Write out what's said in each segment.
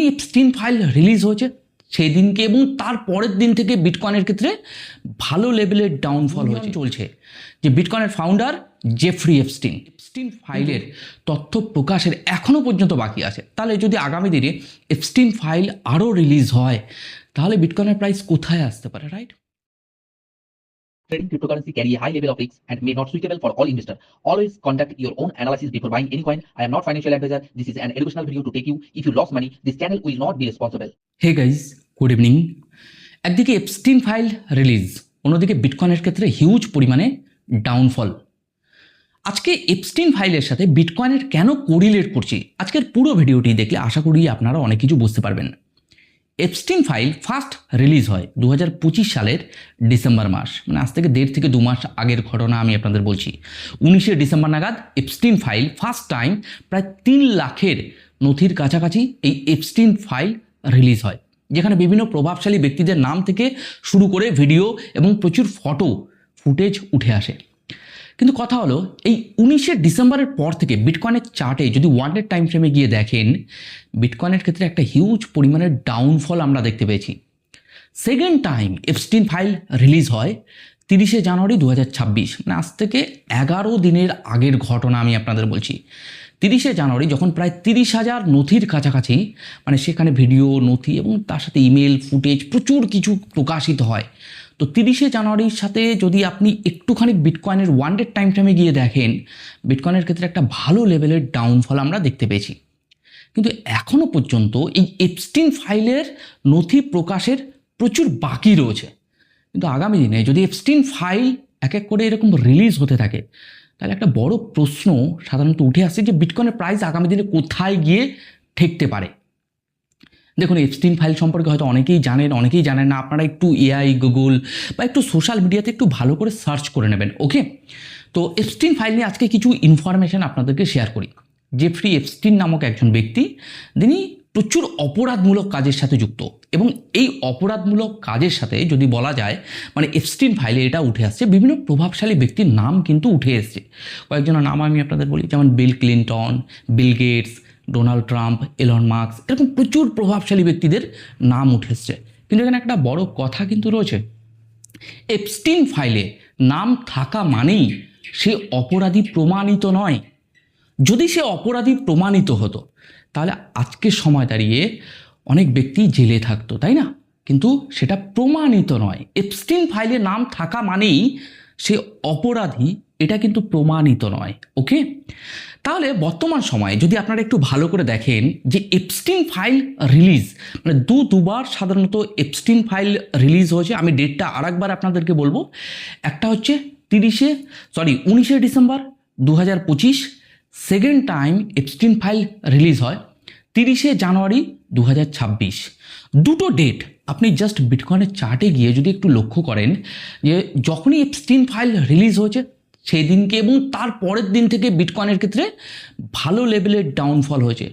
যখনই Epstein file release হয়েছে। সেই দিনকে এবং তার পরের দিন থেকে বিটকয়েনের ক্ষেত্রে ভালো লেভেলের ডাউনফল হয়েছে। চলছে। যে বিটকয়েনের ফাউন্ডার জেফ্রি এপস্টিন এপস্টিন ফাইলের তথ্য প্রকাশের এখনও পর্যন্ত বাকি আছে। তাহলে যদি আগামী দিনে এপস্টিন ফাইল আরও রিলিজ হয় তাহলে বিটকয়েনের প্রাইস কোথায় আসতে পারে right Trading cryptocurrency carry a high level of risks and may not suitable for all investors. Always conduct your own analysis before buying any coin. I am not financial advisor. This is an educational video to take you. If you lost money, this channel will not be responsible. Hey guys good evening একদিকে Epstein file release অন্যদিকে বিটকয়েনের ক্ষেত্রে huge পরিমাণে downfall আজকে Epstein ফাইলের সাথে বিটকয়েনের কেন correlate করছি আজকের পুরো ভিডিওটি দেখলে আশা করি আপনারা অনেক কিছু বুঝতে পারবেন এপস্টিন ফাইল ফার্স্ট রিলিজ হয় দু হাজার পঁচিশ সালের ডিসেম্বর মাস। মানে আজ থেকে দেড় থেকে দু মাস আগের ঘটনা আমি আপনাদের বলছি। উনিশে ডিসেম্বর নাগাদ এপস্টিন ফাইল ফার্স্ট টাইম প্রায় তিন লাখের নথির কাছাকাছি এই এপস্টিন ফাইল রিলিজ হয়। যেখানে বিভিন্ন প্রভাবশালী ব্যক্তিদের নাম থেকে শুরু করে ভিডিও এবং প্রচুর ফটো ফুটেজ উঠে আসে। কিন্তু কথা হলো, এই উনিশে ডিসেম্বরের পর থেকে বিটকয়েনের চার্টে যদি ওয়ান ডে টাইম ফ্রেমে গিয়ে দেখেন, বিটকয়েনের ক্ষেত্রে একটা হিউজ পরিমাণের ডাউনফল আমরা দেখতে পেয়েছি। Second time Epstein file release হয়, তিরিশে জানুয়ারি দু হাজার ছাব্বিশ। মানে আজ থেকে এগারো দিনের আগের ঘটনা আমি আপনাদের বলছি। তিরিশে জানুয়ারি যখন প্রায় তিরিশ হাজার নথির কাছাকাছি মানে সেখানে ভিডিও নথি এবং তার সাথে ইমেল ফুটেজ প্রচুর কিছু প্রকাশিত হয়। তো তিরিশে জানুয়ারির সাথে যদি আপনি একটুখানি বিটকয়েনের ওয়ান ডে টাইম ফ্রেমে গিয়ে দেখেন বিটকয়েনের ক্ষেত্রে একটা ভালো লেভেলের ডাউনফল আমরা দেখতে পেয়েছি। কিন্তু এখনও পর্যন্ত এই এপস্টিন ফাইলের নথি প্রকাশের প্রচুর বাকি রয়েছে। কিন্তু আগামী দিনে যদি এপস্টিন ফাইল এক এক করে এরকম রিলিজ হতে থাকে, তাহলে একটা বড় প্রশ্ন সাধারণত উঠে আসছে যে বিটকয়েনের প্রাইস আগামী দিনে কোথায় গিয়ে ঠেকতে পারে। দেখুন এপস্টিন ফাইল সম্পর্কে হয়তো অনেকেই জানেন অনেকেই জানেন না। আপনারা একটু এআই গুগল বা একটু সোশ্যাল মিডিয়াতে একটু ভালো করে সার্চ করে নেবেন ওকে তো এপস্টিন ফাইল নিয়ে আজকে কিছু ইনফরমেশন আপনাদেরকে শেয়ার করি। জেফ্রি এপস্টিন নামক একজন ব্যক্তি, তিনি প্রচুর অপরাধমূলক কাজের সাথে যুক্ত এবং এই অপরাধমূলক কাজের সাথে যদি বলা যায় মানে এপস্টিন ফাইলে এটা উঠে আসছে, বিভিন্ন প্রভাবশালী ব্যক্তির নাম কিন্তু উঠে এসছে। কয়েকজনের নাম আমি আপনাদের বলি, যেমন Bill Clinton Bill Gates Donald Trump, Elon Musk এরকম প্রচুর প্রভাবশালী ব্যক্তিদের নাম উঠে এসছে। কিন্তু এখানে একটা বড় কথা কিন্তু রয়েছে। এপস্টিন ফাইলে নাম থাকা মানেই সে অপরাধী প্রমাণিত নয়। যদি সে অপরাধী প্রমাণিত হতো, তাহলে আজকের সময় দাঁড়িয়ে অনেক ব্যক্তি জেলে থাকতো, তাই না? কিন্তু সেটা প্রমাণিত নয়। এপস্টিন ফাইলে নাম থাকা মানেই সে অপরাধী এটা কিন্তু প্রমাণিত নয় ওকে তাহলে বর্তমান সময়ে যদি আপনারা একটু ভালো করে দেখেন যে এপস্টিন ফাইল রিলিজ মানে দু দুবার সাধারণত এপস্টিন ফাইল রিলিজ হয়েছে, আমি ডেটটা আরেকবার আপনাদেরকে বলব। একটা হচ্ছে তিরিশে সরি উনিশে ডিসেম্বর দু হাজার পঁচিশ second time Epstein file release হয়, তিরিশে জানুয়ারি দু হাজার ছাব্বিশ। দুটো ডেট আপনি জাস্ট বিটকয়েনের চার্টে গিয়ে যদি একটু লক্ষ্য করেন যে যখনই এপস্টিন ফাইল রিলিজ হয়েছে সেই দিনকে এবং তার পরের দিন থেকে বিটকয়েনের ক্ষেত্রে ভালো লেভেলের ডাউনফল হয়েছে।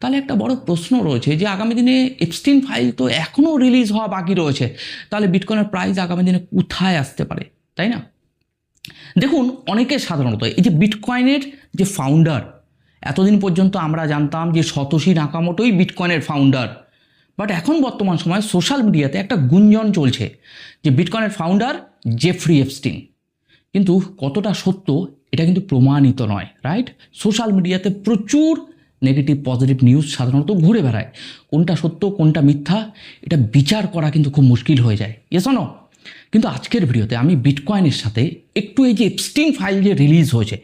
তাহলে একটা বড় প্রশ্ন রয়েছে যে আগামী দিনে এপস্টিন ফাইল তো এখনও রিলিজ হওয়া বাকি রয়েছে। তাহলে বিটকয়েনের প্রাইস আগামী দিনে কোথায় আসতে পারে, তাই না? দেখুন, অনেকে সাধারণত এই যে বিটকয়েনের যে ফাউন্ডার এতদিন পর্যন্ত আমরা জানতাম যে শতশী নাকামোটোই বিটকয়েনের ফাউন্ডার বাট এখন বর্তমান সময়ে সোশ্যাল মিডিয়াতে একটা গুঞ্জন চলছে যে বিটকয়েনের ফাউন্ডার জেফ্রি এপস্টিন কিন্তু কতটা সত্য, এটা কিন্তু প্রমাণিত নয় রাইট সোশ্যাল মিডিয়াতে প্রচুর নেগেটিভ পজিটিভ নিউজ সাধারণত ঘুরে বেড়ায়। কোনটা সত্য, কোনটা মিথ্যা, এটা বিচার করা কিন্তু খুব মুশকিল হয়ে যায়। এসনো কিন্তু আজকের ভিডিওতে আমি বিটকয়েনের সাথে একটু এই যে এপস্টিন ফাইল যে রিলিজ হয়েছে,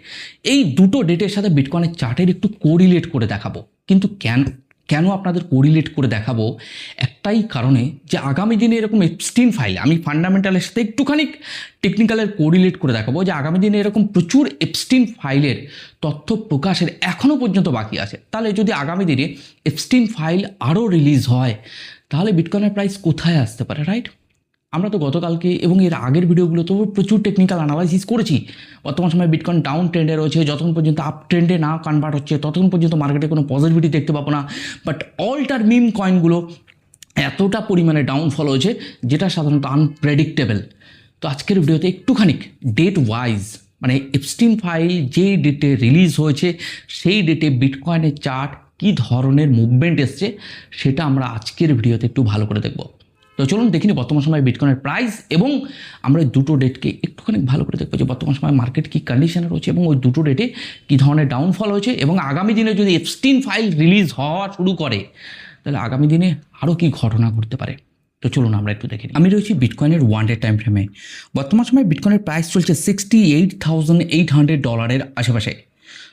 এই দুটো ডেটের সাথে বিটকয়েনের চার্টের একটু কোরিলেট করে দেখাবো। কিন্তু কেন? কেন আপনাদের কোরিলেট করে দেখাবো? একটাই কারণে যে আগামী দিনে এরকম এপস্টিন ফাইল আমি ফান্ডামেন্টালের সাথে একটুখানি টেকনিক্যালের কোরিলেট করে দেখাবো যে আগামী দিনে এরকম প্রচুর এপস্টিন ফাইলের তথ্য প্রকাশের এখনও পর্যন্ত বাকি আছে। তাহলে যদি আগামী দিনে এপস্টিন ফাইল আরও রিলিজ হয়, তাহলে বিটকয়েনের প্রাইস কোথায় আসতে পারে রাইট আমরা তো গতকালকে এবং এর আগের ভিডিওগুলো ভিডিওগুলোতেও প্রচুর টেকনিক্যাল অ্যানালাইসিস করেছি। বর্তমান সময়ে বিটকয়েন ডাউন ট্রেন্ডে রয়েছে, যতক্ষণ পর্যন্ত আপ ট্রেন্ডে না কনভার্ট হচ্ছে, ততক্ষণ পর্যন্ত মার্কেটে কোনো পজিটিভিটি দেখতে পাবো না। বাট অল্টার মিম কয়েনগুলো এতটা পরিমাণে ডাউনফল হয়েছে, যেটা সাধারণত আনপ্রেডিক্টেবল তো আজকের ভিডিওতে একটুখানি ডেট ওয়াইজ মানে এপস্টিন ফাইল যেই ডেটে রিলিজ হয়েছে, সেই ডেটে বিটকয়েনের চার্ট কী ধরনের মুভমেন্ট এসছে, সেটা আমরা আজকের ভিডিওতে একটু ভালো করে দেখব। তো চলুন দেখিনি বর্তমান সময়ে বিটকয়েনের প্রাইস এবং আমরা দুটো ডেটকে একটুখানি ভালো করে দেখব যে বর্তমান সময় মার্কেট কী কন্ডিশনে রয়েছে এবং ওই দুটো ডেটে কী ধরনের ডাউনফল হয়েছে এবং আগামী দিনে যদি এফস্টিন ফাইল রিলিজ হওয়া শুরু করে, তাহলে আগামী দিনে আরও কী ঘটনা ঘটতে পারে? তো চলুন আমরা একটু দেখে আমি রয়েছি বিটকয়েনের ওয়ান ডে টাইম ফ্রেমে বর্তমান সময়ে বিটকয়েনের প্রাইস চলছে sixty eight thousand eight hundred ডলারের আশেপাশে।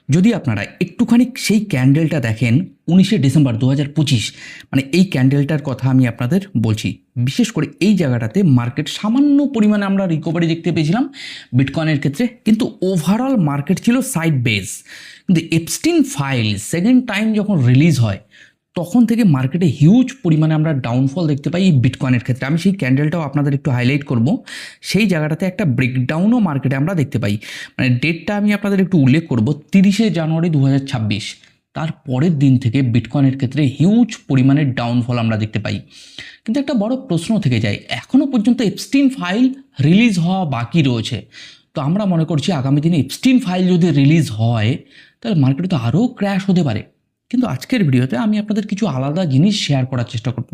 যদি আপনারা একটুখানি সেই ক্যান্ডেলটা দেখেন উনিশে ডিসেম্বর দু হাজার পঁচিশ মানে এই ক্যান্ডেলটার কথা আমি আপনাদের বলছি। বিশেষ করে এই জায়গাটাতে মার্কেট সামান্য পরিমাণে আমরা রিকভারি দেখতে পেয়েছিলাম বিটকয়েনের ক্ষেত্রে, কিন্তু ওভারঅল মার্কেট ছিল সাইড বেস কিন্তু এপস্টিন ফাইল সেকেন্ড টাইম যখন রিলিজ হয় তখন থেকে মার্কেটে হিউজ পরিমাণে আমরা ডাউনফল দেখতে পাই এই বিটকয়েনের ক্ষেত্রে। আমি সেই ক্যান্ডেলটাও আপনাদের একটু হাইলাইট করব। সেই জায়গাটাতে একটা ব্রেকডাউনও মার্কেটে আমরা দেখতে পাই। মানে ডেটটা আমি আপনাদের একটু উল্লেখ করব, তিরিশে জানুয়ারি দু হাজার ছাব্বিশ। তার পরের দিন থেকে বিটকয়েনের ক্ষেত্রে হিউজ পরিমাণে ডাউনফল আমরা দেখতে পাই। কিন্তু একটা বড় প্রশ্ন থেকে যায় এখনও পর্যন্ত এপস্টিন ফাইল রিলিজ হওয়া বাকি রয়েছে। তো আমরা মনে করছি আগামী দিনে এপস্টিন ফাইল যদি রিলিজ হয়, তাহলে মার্কেটে তো আরও ক্র্যাশ হতে পারে। কিন্তু আজকের ভিডিওতে আমি আপনাদের কিছু আলাদা জিনিস শেয়ার করার চেষ্টা করব।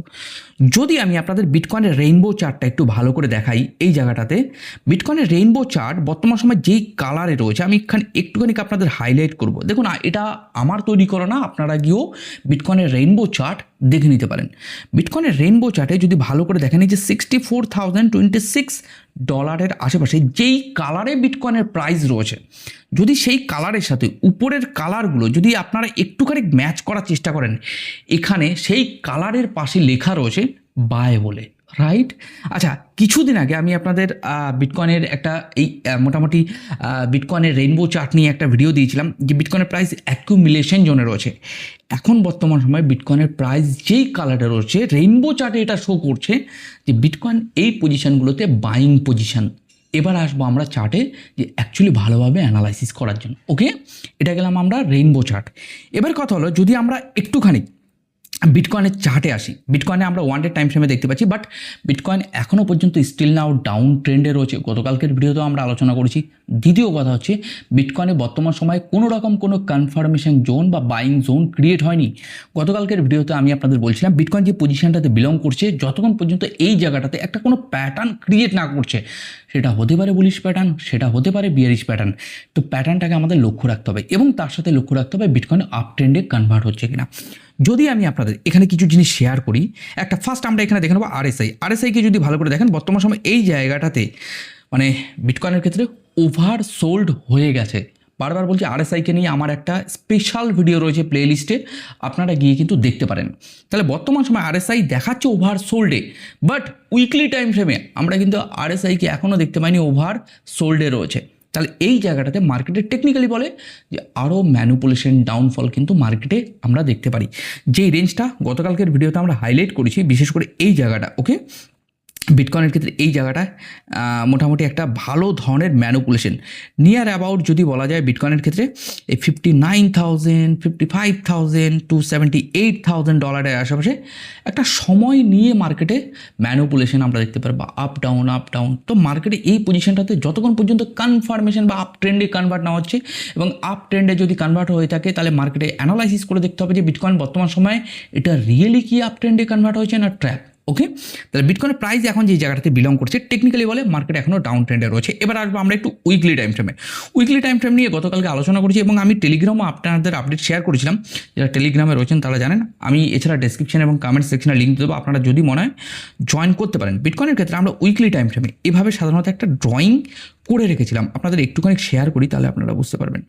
যদি আমি আপনাদের বিটকয়েনের রেইনবো চার্টটা একটু ভালো করে দেখাই এই জায়গাটাতে বিটকয়েনের রেইনবো চার্ট বর্তমান সময় যেই কালারে রয়েছে, আমি এখানে একটুখানি আপনাদের হাইলাইট করব। দেখুন এটা আমার তৈরি করা না, আপনারা গিয়েও বিটকয়েনের রেইনবো চার্ট দেখে নিতে পারেন। বিটকয়েনের রেইনবো চার্টে যদি ভালো করে দেখেন, এই যে sixty four thousand twenty six ডলারের আশেপাশে যেই কালারে বিটকয়েনের প্রাইস রয়েছে যদি সেই কালারের সাথে, উপরের কালারগুলো যদি আপনারা একটুখানি ম্যাচ করার চেষ্টা করেন, এখানে সেই কালারের পাশে লেখা রয়েছে বায় বলে রাইট আচ্ছা কিছুদিন আগে আমি আপনাদের বিটকয়েনের একটা এই মোটামুটি বিটকয়েনের রেইনবো চার্ট নিয়ে একটা ভিডিও দিয়েছিলাম, যে বিটকয়েনের প্রাইস অ্যাকুমুলেশন জোনে রয়েছে। এখন বর্তমান সময় বিটকয়েনের প্রাইস যেই কালারে রয়েছে রেইনবো চার্টে এটা শো করছে যে বিটকয়েন এই পজিশনগুলোতে বাইং পজিশন এবার আসব আমরা চার্টে যে অ্যাকচুয়ালি ভালোভাবে অ্যানালাইসিস করার জন্য ওকে এটা গেলাম আমরা রেইনবো চার্ট এবার কথা হলো, যদি আমরা একটুখানি বিটকয়েনের চার্টে আসি। বিটকয়েনে আমরা ওয়ান ডে টাইম ফ্রেমে দেখতে পাচ্ছি বাট বিটকয়েন এখনও পর্যন্ত স্টিল নাও ডাউন ট্রেন্ডে রয়েছে। গতকালকের ভিডিওতেও আমরা আলোচনা করেছি। দ্বিতীয় কথা হচ্ছে বিটকয়েনে বর্তমান সময়ে কোনো রকম কোনো কনফার্মেশন জোন বা বাইং জোন ক্রিয়েট হয়নি। গতকালকের ভিডিওতে আমি আপনাদের বলছিলাম বিটকয়েন যে পজিশনটাতে বিলং করছে, যতক্ষণ পর্যন্ত এই জায়গাটাতে একটা কোনো প্যাটার্ন ক্রিয়েট না করছে, সেটা হতে পারে বুলিশ প্যাটার্ন সেটা হতে পারে বিয়ারিশ প্যাটার্ন তো প্যাটার্নটাকে আমাদের লক্ষ্য রাখতে হবে এবং তার সাথে লক্ষ্য রাখতে হবে বিটকয়েন আপ ট্রেন্ডে কনভার্ট হচ্ছে কিনা। যদি আমি আপনাদের এখানে কিছু জিনিস শেয়ার করি, একটা ফার্স্ট আমরা এখানে দেখে নেব আরএসআই আরএসআইকে যদি ভালো করে দেখেন, বর্তমান সময় এই জায়গাটাতে মানে বিটকয়েনের ক্ষেত্রে ওভার সোল্ড হয়ে গেছে। বারবার বলছি আরএসআইকে নিয়ে আমার একটা স্পেশাল ভিডিও রয়েছে প্লে লিস্টে আপনারা গিয়ে কিন্তু দেখতে পারেন। তাহলে বর্তমান সময় আরএসআই দেখাচ্ছে ওভার সোল্ডে বাট উইকলি টাইম ফ্রেমে আমরা কিন্তু আরএসআইকে এখনও দেখতে পাইনি ওভার সোল্ডে রয়েছে। তাহলে এই জায়গাটাতে মার্কেটে টেকনিক্যালি বলে যে আরও ম্যানুপুলেশন ডাউনফল কিন্তু মার্কেটে আমরা দেখতে পারি। যেই রেঞ্জটা গতকালকের ভিডিওতে আমরা হাইলাইট করেছি, বিশেষ করে এই জায়গাটা ওকে বিটকয়েনের ক্ষেত্রে এই জায়গাটা মোটামুটি একটা ভালো ধরনের ম্যানুপুলেশন নিয়ার অ্যাবাউট যদি বলা যায় বিটকয়েনের ক্ষেত্রে, এই fifty nine thousand fifty five thousand to seventy eight thousand ডলারের আশেপাশে একটা সময় নিয়ে মার্কেটে ম্যানুপুলেশন আমরা দেখতে পারব আপ ডাউন আপ ডাউন তো মার্কেটে এই পজিশনটাতে যতক্ষণ পর্যন্ত কনফার্মেশন বা আপ ট্রেন্ডে কনভার্ট না হচ্ছে এবং আপ ট্রেন্ডে যদি কনভার্ট হয়ে থাকে, তাহলে মার্কেটে অ্যানালাইসিস করে দেখতে হবে যে বিটকয়েন বর্তমান সময়ে এটা রিয়েলি কি আপ ট্রেন্ডে কনভার্ট হয়েছে না ট্র্যাপ ওকে তাহলে বিটকয়েনের প্রাইস এখন যে জায়গাটাতে বিলং করছে টেকনিক্যালি বলে মার্কেট এখনও ডাউন ট্রেন্ডে রয়েছে। এবার আসব আমরা একটু উইকলি টাইম ফ্রেমে উইকলি টাইম ফ্রেম নিয়ে গতকালকে আলোচনা করেছি এবং আমি টেলিগ্রামও আপনাদের আপডেট শেয়ার করেছিলাম। যারা টেলিগ্রামে রয়েছেন তারা জানেন, আমি এছাড়া ডেসক্রিপশন এবং কমেন্ট সেকশনে লিঙ্ক দেবো। আপনারা যদি মনে হয় জয়েন করতে পারেন বিটকয়েনের ক্ষেত্রে আমরা উইকলি টাইম ফ্রেমে এভাবে সাধারণত একটা ড্রয়িং করে রেখেছিলাম। আপনাদের একটুখানি শেয়ার করি, তাহলে আপনারা বুঝতে পারবেন।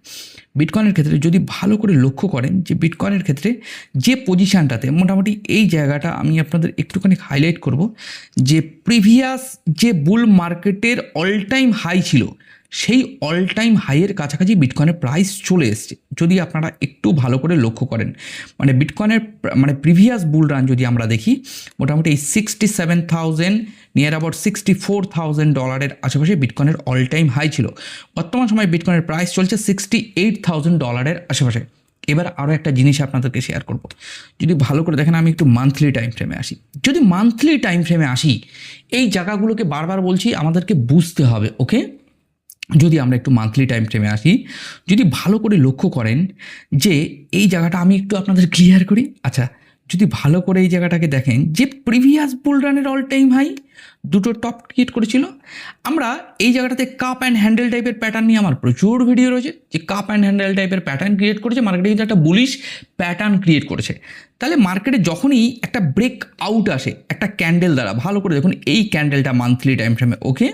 বিটকয়েনের ক্ষেত্রে যদি ভালো করে লক্ষ্য করেন, যে বিটকয়েনের ক্ষেত্রে যে পজিশানটাতে মোটামুটি এই জায়গাটা আমি আপনাদের একটুখানি হাইলাইট করব, যে প্রিভিয়াস যে বুল মার্কেটের অল টাইম হাই ছিল, সেই অল টাইম হাইয়ের কাছাকাছি বিটকয়েনের প্রাইস চলে এসছে। যদি আপনারা একটু ভালো করে লক্ষ্য করেন মানে বিটকয়েনের মানে প্রিভিয়াস বুল রান যদি আমরা দেখি, মোটামুটি এই sixty seven thousand near about sixty four thousand ডলারের আশেপাশে বিটকয়েনের অল টাইম হাই ছিল। বর্তমান সময় বিটকয়েনের প্রাইস চলছে সিক্সটি এইট থাউজেন্ড ডলারের আশেপাশে। এবার আরও একটা জিনিস আপনাদেরকে শেয়ার করব। যদি ভালো করে দেখেন, আমি একটু মান্থলি টাইম ফ্রেমে আসি। যদি মান্থলি টাইম ফ্রেমে আসি, এই জায়গাগুলোকে বারবার বলছি, আমাদেরকে বুঝতে হবে ওকে যদি আমরা একটু মান্থলি টাইম ফ্রেমে আসি, যদি ভালো করে লক্ষ্য করেন যে এই জায়গাটা আমি একটু আপনাদের ক্লিয়ার করি আচ্ছা যদি ভালো করে এই জায়গাটাকে দেখেন, যে প্রিভিয়াস বুল রানের অল টাইম হাই দুটো টপ ক্রিয়েট করেছিল। আমরা এই জায়গাটাতে কাপ অ্যান্ড হ্যান্ডেল টাইপের প্যাটার্ন নিয়ে আমার প্রচুর ভিডিও রয়েছে। যে কাপ অ্যান্ড হ্যান্ডেল টাইপের প্যাটার্ন ক্রিয়েট করেছে মার্কেটে কিন্তু একটা বুলিশ প্যাটার্ন ক্রিয়েট করেছে। তাহলে মার্কেটে যখনই একটা ব্রেক আউট আসে, একটা ক্যান্ডেল দ্বারা, ভালো করে দেখুন এই ক্যান্ডেলটা মান্থলি টাইম ফ্রেমে ওকে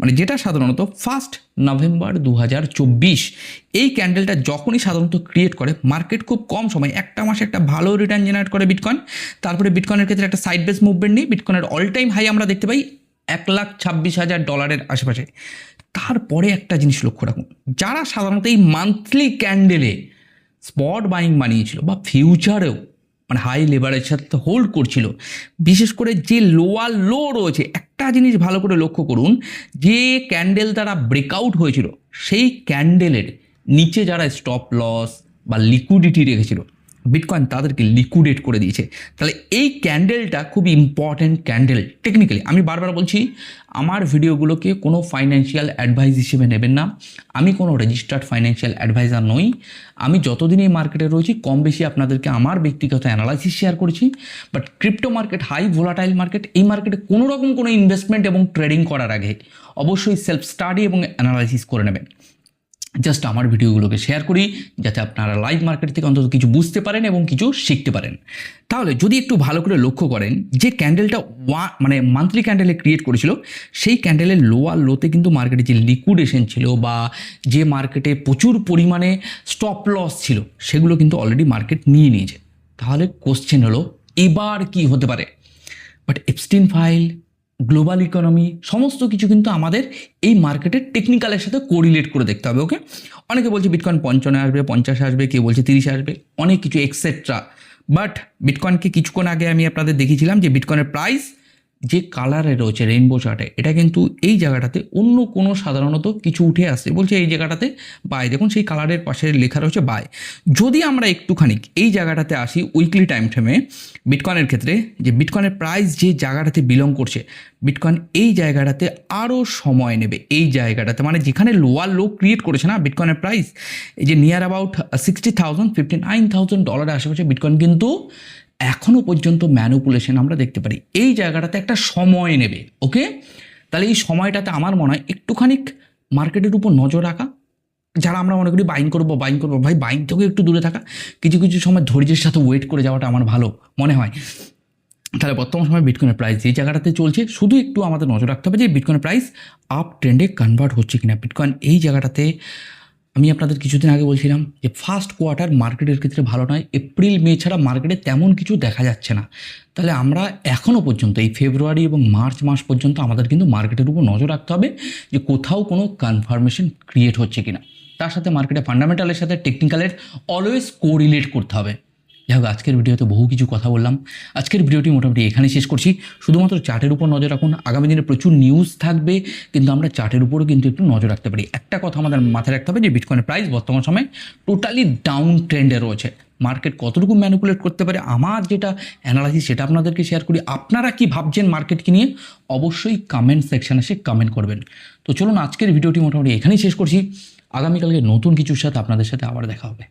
মানে যেটা সাধারণত ফার্স্ট নভেম্বর দু হাজার চব্বিশ, এই ক্যান্ডেলটা যখনই সাধারণত ক্রিয়েট করে মার্কেট খুব কম সময়, একটা মাসে একটা ভালো রিটার্ন জেনারেট করে বিটকয়েন তারপরে বিটকয়েনের ক্ষেত্রে একটা সাইড বেস মুভমেন্ট নিয়ে বিটকয়েনের অল টাইম হাই আমরা দেখতে পাই এক লাখ ছাব্বিশ হাজার ডলারের আশেপাশে। তারপরে একটা জিনিস লক্ষ্য রাখুন, যারা সাধারণত এই মান্থলি ক্যান্ডেলে স্পট বাইং বানিয়েছিল বা ফিউচারেও মানে হাই লেবারের সাথে হোল্ড করছিল, বিশেষ করে যে লোয়ার লো রয়েছে, একটা জিনিস ভালো করে লক্ষ্য করুন, যে ক্যান্ডেল দ্বারা ব্রেকআউট হয়েছিল, সেই ক্যান্ডেলের নিচে যারা স্টপ লস বা লিকুইডিটি রেখেছিল বিটকয়েন তাদেরকে লিকুইডেট করে দিয়েছে। তাহলে এই ক্যান্ডেলটা খুব ইম্পর্ট্যান্ট ক্যান্ডেল টেকনিক্যালি আমি বারবার বলছি, আমার ভিডিওগুলোকে কোনো ফাইন্যান্সিয়াল অ্যাডভাইস হিসেবে নেবেন না। আমি কোনো রেজিস্টার্ড ফাইন্যান্সিয়াল অ্যাডভাইজার নই। আমি যতদিন এই মার্কেটে রয়েছি, কম বেশি আপনাদেরকে আমার ব্যক্তিগত অ্যানালাইসিস শেয়ার করেছি। But crypto market high volatile market এই মার্কেটে কোনো রকম কোনো ইনভেস্টমেন্ট এবং ট্রেডিং করার আগে অবশ্যই সেলফ স্টাডি এবং অ্যানালাইসিস করে নেবেন। জাস্ট আমার ভিডিওগুলোকে শেয়ার করি, যাতে আপনারা লাইভ মার্কেট থেকে অন্তত কিছু বুঝতে পারেন এবং কিছু শিখতে পারেন। তাহলে যদি একটু ভালো করে লক্ষ্য করেন, যে ক্যান্ডেলটা ওয়া মানে মান্থলি ক্যান্ডেলে ক্রিয়েট করেছিল, সেই ক্যান্ডেলের লোয়ার লোতে কিন্তু মার্কেটে যে লিকুইডেশন ছিল বা যে মার্কেটে প্রচুর পরিমাণে স্টপ লস ছিল, সেগুলো কিন্তু অলরেডি মার্কেট নিয়ে নিয়েছে। তাহলে কোশ্চেন হলো, এবার কি হতে পারে? But Epstein file global economy সমস্ত কিছু কিন্তু আমাদের এই মার্কেটের টেকনিক্যালের সাথে কোরিলেট করে দেখতে হবে ওকে অনেকে বলছে বিটকয়েন পঞ্চান্ন আসবে, পঞ্চাশে আসবে, কেউ বলছে তিরিশে আসবে, অনেক কিছু এক্সেট্রা বাট বিটকয়েনকে কিছুক্ষণ আগে আমি আপনাদের দেখিয়েছিলাম যে বিটকয়েনের প্রাইস যে কালারে রয়েছে রেইনবো চার্টে এটা কিন্তু এই জায়গাটাতে অন্য কোনো সাধারণত কিছু উঠে আসছে বলছে এই জায়গাটাতে বাই দেখুন সেই কালারের পাশে লেখা রয়েছে বাই যদি আমরা একটুখানি এই জায়গাটাতে আসি উইকলি টাইম ফ্রেমে বিটকয়েনের ক্ষেত্রে, যে বিটকয়েনের প্রাইস যে জায়গাটাতে বিলং করছে বিটকয়েন এই জায়গাটাতে আরও সময় নেবে। এই জায়গাটাতে মানে যেখানে লোয়ার লো ক্রিয়েট করেছে না বিটকয়েনের প্রাইস এই যে near about sixty thousand fifty nine thousand ডলারের আশেপাশে বিটকয়েন কিন্তু এখনও পর্যন্ত ম্যানুপুলেশন আমরা দেখতে পারি। এই জায়গাটাতে একটা সময় নেবে ওকে তাহলে এই সময়টাতে আমার মনে হয় একটুখানি মার্কেটের উপর নজর রাখা। যারা আমরা মনে করি বাইং করব বাইং করব, ভাই বাইং থেকে একটু দূরে থাকা। কিছু কিছু সময় ধৈর্যের সাথে ওয়েট করে যাওয়াটা আমার ভালো মনে হয়। তাহলে বর্তমান সময় বিটকয়েনের প্রাইস যে জায়গাটাতে চলছে, শুধু একটু আমাদের নজর রাখতে হবে যে বিটকয়েনের প্রাইস আপ ট্রেন্ডে কনভার্ট হচ্ছে কিনা। বিটকয়েন এই জায়গাটাতে আমি আপনাদের কিছুদিন আগে বলছিলাম যে ফার্স্ট কোয়ার্টার মার্কেটের ক্ষেত্রে ভালো নয় এপ্রিল মে ছাড়া মার্কেটে তেমন কিছু দেখা যাচ্ছে না। তাহলে আমরা এখনও পর্যন্ত, এই ফেব্রুয়ারি এবং মার্চ মাস পর্যন্ত আমাদের কিন্তু মার্কেটের উপর নজর রাখতে হবে যে কোথাও কোনো কনফার্মেশন ক্রিয়েট হচ্ছে কিনা। তার সাথে মার্কেটে ফান্ডামেন্টালের সাথে টেকনিক্যালের অলওয়েজ কোরিলেট করতে হবে। যাই হোক, আজকের ভিডিওতে বহু কিছু কথা বললাম। আজকের ভিডিওটি মোটামুটি এখানে শেষ করছি। শুধুমাত্র চার্টের উপর নজর রাখুন। আগামী দিনে প্রচুর নিউজ থাকবে, কিন্তু আমরা চার্টের উপরও কিন্তু একটু নজর রাখতে পারি। একটা কথা আমাদের মাথায় রাখতে হবে যে বিটকয়েনের প্রাইস বর্তমান সময়ে টোটালি ডাউন ট্রেন্ডে রয়েছে। মার্কেট কতটুকু ম্যানিপুলেট করতে পারে? আমার যেটা অ্যানালাইসিস সেটা আপনাদেরকে শেয়ার করি। আপনারা কি ভাবছেন মার্কেটকে নিয়ে? অবশ্যই কমেন্ট সেকশানে এসে কমেন্ট করবেন। তো চলুন, আজকের ভিডিওটি মোটামুটি এখানেই শেষ করছি। আগামীকালকে নতুন কিছুর সাথে আপনাদের সাথে আবার দেখা হবে।